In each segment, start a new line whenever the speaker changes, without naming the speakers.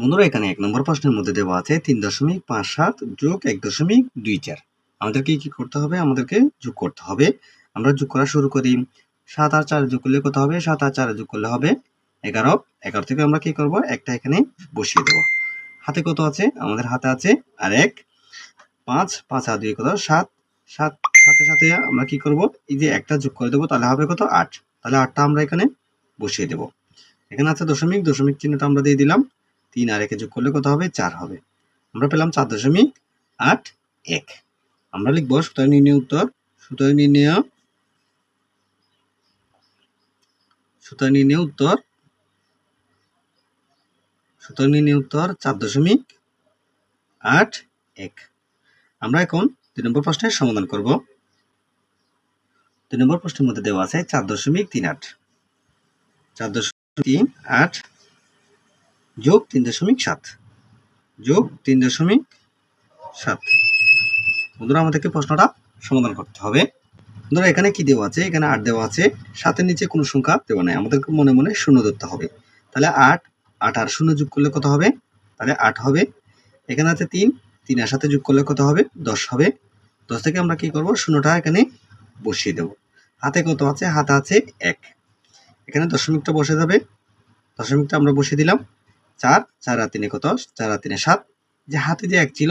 বন্ধুরা, এখানে এক নম্বর প্রশ্নের মধ্যে দেওয়া আছে তিন দশমিক পাঁচ সাত যোগ এক দশমিক দুই চার। আমাদেরকে কি করতে হবে? আমাদেরকে যোগ করতে হবে। আমরা যোগ করা শুরু করি। সাত আর চার যোগ করলে কত হবে? সাত আর চার যোগ করলে হবে এগারো। এগারো থেকে আমরা কি করব? একটা এখানে বসিয়ে দেব। হাতে কত আছে? আমাদের হাতে আছে আর এক। পাঁচ পাঁচ আর দুই কত? সাত। সাত, সাথে সাথে আমরা কি করব? এই যে একটা যোগ করে দেবো, তাহলে হবে কত? আট। তাহলে আটটা আমরা এখানে বসিয়ে দেব। এখানে আছে দশমিক। দশমিক চিহ্নটা আমরা দিয়ে দিলাম। তিন আর একে যোগ করলে কত হবে? চার হবে। আমরা পেলাম চার দশমিক আট এক। আমরা লিখব সুতরাং নির্ণয় উত্তর, সুতরাং নির্ণয় সুতরাং নির্ণয় উত্তর, সুতরাং নির্ণয় উত্তর চার দশমিক আট এক। আমরা এখন দুই নম্বর প্রশ্নের সমাধান করব। দুই নম্বর প্রশ্নের মধ্যে দেওয়া আছে চার দশমিক তিন আট। চার দশমিক তিন আট যোগ তিন দশমিক সাত। যোগ তিন দশমিক সাত। বন্ধুরা, আমাদেরকে প্রশ্নটা সমাধান করতে হবে। বন্ধুরা, এখানে কি দেওয়া আছে? এখানে আট দেওয়া আছে। সাতের নিচে কোনো সংখ্যা দেওয়া নাই। আমাদেরকে মনে মনে শূন্য ধরতে হবে। তাহলে আট আট আর শূন্য যোগ করলে কত হবে? তাহলে আট হবে। এখানে আছে তিন তিন আর সাথে যোগ করলে কত হবে? দশ হবে। দশ থেকে আমরা কি করব? শূন্যটা এখানে বসিয়ে দেব। হাতে কত আছে? হাতে আছে এক। এখানে দশমিকটা বসে যাবে। দশমিকটা আমরা বসিয়ে দিলাম। চার চার আর তিনে কত? চার আর তিনে সাত। যে হাতে যে এক ছিল,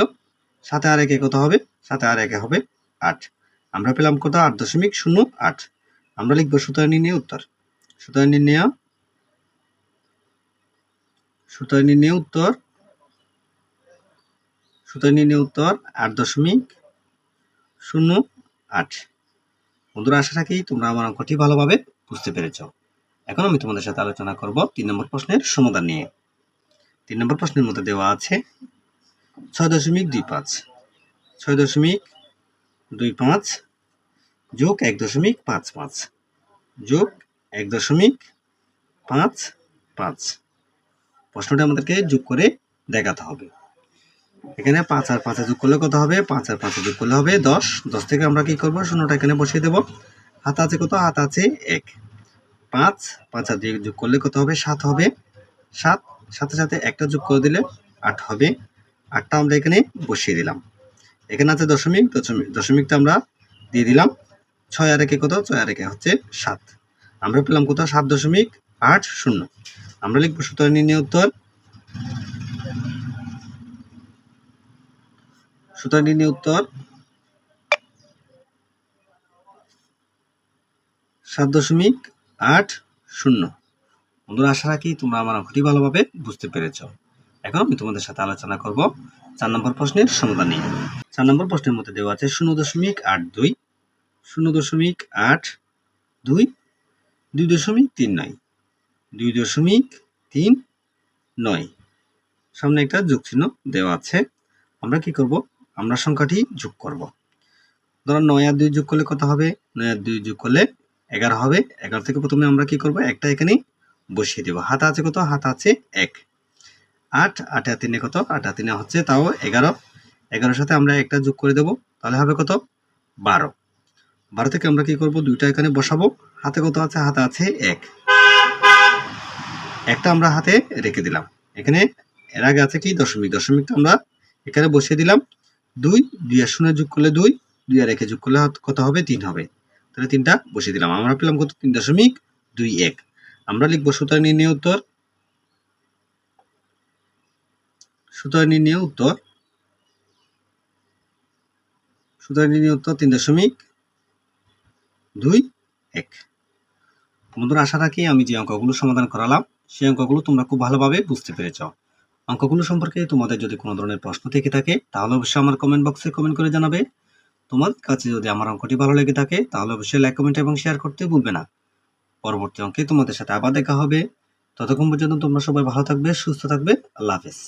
সাথে আর একে কত হবে? সাথে আর একে হবে আট। আমরা পেলাম কত? আট দশমিক শূন্য আট। আমরা লিখব সুতরাং নির্ণয় উত্তর। সুতরাং নির্ণয় সুতরাং নির্ণয় উত্তর। সুতরাং নির্ণয় উত্তর আট দশমিক শূন্য আট। বন্ধুরা, আশা রাখি তোমরা আমার অঙ্কটি ভালোভাবে বুঝতে পেরেছ। এখন আমি তোমাদের সাথে আলোচনা করব তিন নম্বর প্রশ্নের সমাধান নিয়ে। তিন নম্বর প্রশ্নের মধ্যে দেওয়া আছে ছয় দশমিক দুই পাঁচ। ছয় দশমিক দুই পাঁচ যোগ এক দশমিক পাঁচ পাঁচ। যোগ এক দশমিক পাঁচ পাঁচ। প্রশ্নটা আমাদেরকে যোগ করে দেখাতে হবে। এখানে পাঁচ আর পাঁচে যোগ করলে কত হবে? পাঁচ আর পাঁচে যোগ করলে হবে দশ। দশ থেকে আমরা কি করব? শূন্যটা এখানে বসিয়ে দেব। হাত আছে কত? হাত আছে এক। পাঁচ। পাঁচ আর যোগ করলে কত হবে? সাত হবে। সাত সাথে সাথে একটা যোগ করে দিলে আট হবে। আটটা আমরা এখানে বসিয়ে দিলাম। এখানে আছে দশমিক দশমিক দশমিকটা আমরা দিয়ে দিলাম। ছয় আর একে কত? ছয় আর একে হচ্ছে সাত। আমরা পেলাম কত সাত দশমিক আট শূন্য। আমরা লিখব সুতরাং নির্ণয় উত্তর। সুতরাং নির্ণয় উত্তর। সাত দশমিক আট শূন্য। বন্ধুরা, আশা রাখি তোমরা আমার অঙ্কটি ভালোভাবে বুঝতে পেরেছ। এখন আমি তোমাদের সাথে আলোচনা করব চার নম্বর প্রশ্নের সমাধান নিয়ে। চার নম্বর প্রশ্নের মধ্যে দেওয়া আছে শূন্য দশমিক আট দুই। শূন্য দশমিক আট দুই দুই দশমিক তিন নয়। দুই দশমিক তিন নয়। সামনে একটা যোগ চিহ্ন দেওয়া আছে। আমরা কি করব? আমরা সংখ্যাটি যোগ করব। ধরো নয় আর দুই যোগ করলে কত হবে? নয় আর দুই যোগ করলে এগারো হবে। এগারো থেকে প্রথমে আমরা কি করব? একটা এখানে বসিয়ে দেব। হাত আছে কত? হাত আছে এক। আট আট তিনে কত? আট তিনে হচ্ছে তাও এগারো। এগারোর সাথে আমরা একটা যোগ করে দেব। তাহলে হবে কত? বারো। বারো থেকে আমরা কি করব? দুইটা এখানে বসাবো। হাতে কত আছে? হাতে আছে এক। একটা আমরা হাতে রেখে দিলাম। এখানে এর আগে আছে কি? দশমিক। দশমিকটা আমরা এখানে বসিয়ে দিলাম। দুই দুই আর শূন্য যোগ করলে দুই। দুই আর একে যোগ করলে কত হবে? তিন হবে। তাহলে তিনটা বসিয়ে দিলাম। আমরা পেলাম কত? তিন দশমিক দুই এক। আমরা লিখব সুতরাং নির্ণয় উত্তর। সুতরাং নির্ণয় উত্তর। সুতরাং নির্ণয় উত্তর তিন দশমিক দুই এক। বন্ধুরা, আশা রাখি আমি যে অঙ্কগুলো সমাধান করালাম, সেই অঙ্কগুলো তোমরা খুব ভালোভাবে বুঝতে পেরেছ। অঙ্কগুলো সম্পর্কে তোমাদের যদি কোনো ধরনের প্রশ্ন থেকে থাকে, তাহলে অবশ্যই আমার কমেন্ট বক্সে কমেন্ট করে জানাবে। তোমার কাছে যদি আমার অঙ্কটি ভালো লেগে থাকে, তাহলে অবশ্যই লাইক কমেন্ট এবং শেয়ার করতে ভুলবে না। পরবর্তী অঙ্কে তোমাদের সাথে আবার দেখা হবে। ততক্ষণ পর্যন্ত তোমরা সবাই ভালো থাকবে, সুস্থ থাকবে। আল্লাহ হাফেজ।